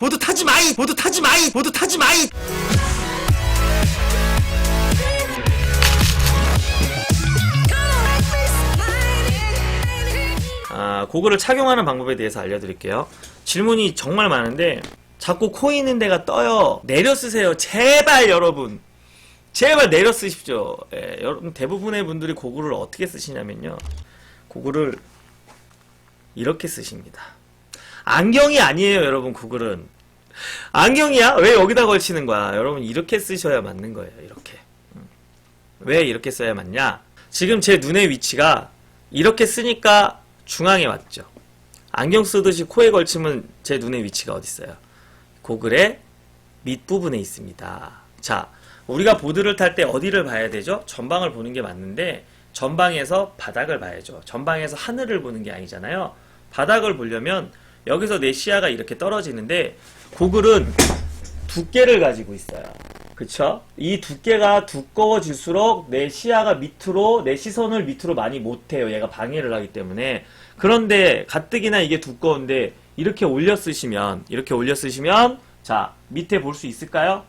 모두 타지 마이 모두 타지 마이 모두 타지 마이 아, 고글을 착용하는 방법에 대해서 알려드릴게요. 질문이 정말 많은데 자꾸 코 있는 데가 떠요. 내려 쓰세요. 제발 여러분. 제발 내려 쓰십시오. 예, 여러분 대부분의 분들이 고글을 어떻게 쓰시냐면요. 고글을 이렇게 쓰십니다. 안경이 아니에요, 여러분. 고글은 안경이야? 왜 여기다 걸치는 거야? 여러분 이렇게 쓰셔야 맞는 거예요. 이렇게. 음. 왜 이렇게 써야 맞냐? 지금 제 눈의 위치가 이렇게 쓰니까 중앙에 왔죠. 안경 쓰듯이 코에 걸치면 제 눈의 위치가 어디 있어요? 고글의 밑부분에 있습니다. 자, 우리가 보드를 탈 때 어디를 봐야 되죠? 전방을 보는 게 맞는데 전방에서 바닥을 봐야죠. 전방에서 하늘을 보는 게 아니잖아요. 바닥을 보려면 여기서 내 시야가 이렇게 떨어지는데 고글은 두께를 가지고 있어요. 그쵸? 이 두께가 두꺼워질수록 내 시야가 밑으로, 내 시선을 밑으로 많이 못해요. 얘가 방해를 하기 때문에. 그런데 가뜩이나 이게 두꺼운데 이렇게 올려 쓰시면, 이렇게 올려 쓰시면, 자, 밑에 볼 수 있을까요?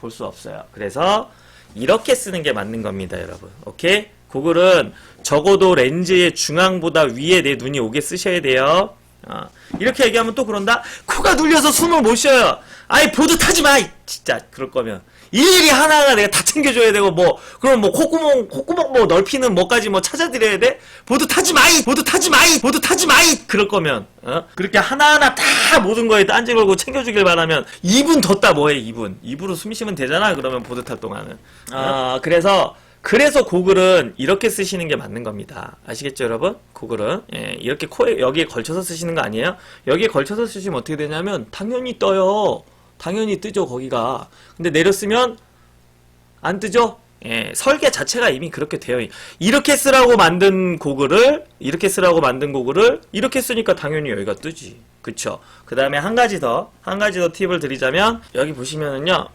볼 수 없어요. 그래서 이렇게 쓰는 게 맞는 겁니다, 여러분. 오케이? 고글은 적어도 렌즈의 중앙보다 위에 내 눈이 오게 쓰셔야 돼요. 어, 이렇게 얘기하면 또 그런다? 코가 눌려서 숨을 못 쉬어요. 아이, 보드 타지 마! 이 진짜, 그럴 거면. 일일이 하나하나 내가 다 챙겨줘야 되고, 뭐, 그럼 뭐, 콧구멍, 콧구멍 뭐, 넓히는 뭐까지 뭐 찾아드려야 돼? 보드 타지 마이! 보드 타지 마이! 보드 타지 마이! 그럴 거면, 어? 그렇게 하나하나 다 모든 거에 딴지 걸고 챙겨주길 바라면, 2분 뒀다 뭐해, 2분. 2분으로 숨 쉬면 되잖아, 그러면 보드 탈 동안은. 아, 그래서, 그래서 고글은 이렇게 쓰시는 게 맞는 겁니다. 아시겠죠, 여러분? 고글은 예, 이렇게 코에 여기에 걸쳐서 쓰시는 거 아니에요? 여기에 걸쳐서 쓰시면 어떻게 되냐면 당연히 떠요. 당연히 뜨죠, 거기가. 근데 내려 쓰면 안 뜨죠? 예, 설계 자체가 이미 그렇게 되어 있. 이렇게 쓰라고 만든 고글을 이렇게 쓰라고 만든 고글을 이렇게 쓰니까 당연히 여기가 뜨지. 그쵸? 그 다음에 한 가지 더, 한 가지 더 팁을 드리자면, 여기 보시면은요,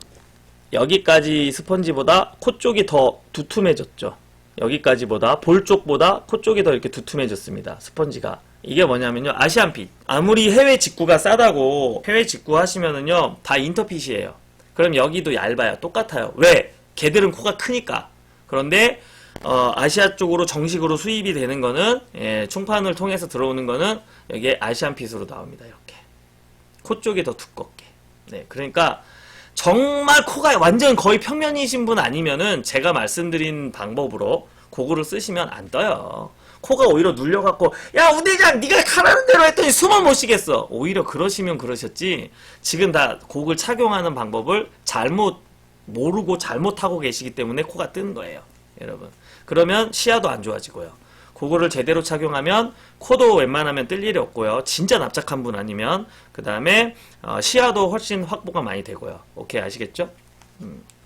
여기까지 스펀지보다 코 쪽이 더 두툼해졌죠. 여기까지보다 볼 쪽보다 코 쪽이 더 이렇게 두툼해졌습니다. 스펀지가. 이게 뭐냐면요. 아시안핏. 아무리 해외 직구가 싸다고 해외 직구 하시면은요. 다 인터핏이에요. 그럼 여기도 얇아요. 똑같아요. 왜? 걔들은 코가 크니까. 그런데 어, 아시아 쪽으로 정식으로 수입이 되는 거는 예, 총판을 통해서 들어오는 거는 여기에 아시안핏으로 나옵니다. 이렇게. 코 쪽이 더 두껍게. 네. 그러니까 정말 코가 완전 거의 평면이신 분 아니면은 제가 말씀드린 방법으로 고글을 쓰시면 안 떠요. 코가 오히려 눌려갖고 야 운대장 네가 가라는 대로 했더니 숨을 못 쉬겠어. 오히려 그러시면 그러셨지. 지금 다 고글 착용하는 방법을 잘못 모르고 잘못하고 계시기 때문에 코가 뜨는 거예요. 여러분. 그러면 시야도 안 좋아지고요. 그거를 제대로 착용하면 코도 웬만하면 뜰 일이 없고요. 진짜 납작한 분 아니면 그 다음에 시야도 훨씬 확보가 많이 되고요. 오케이 아시겠죠? 음. 음.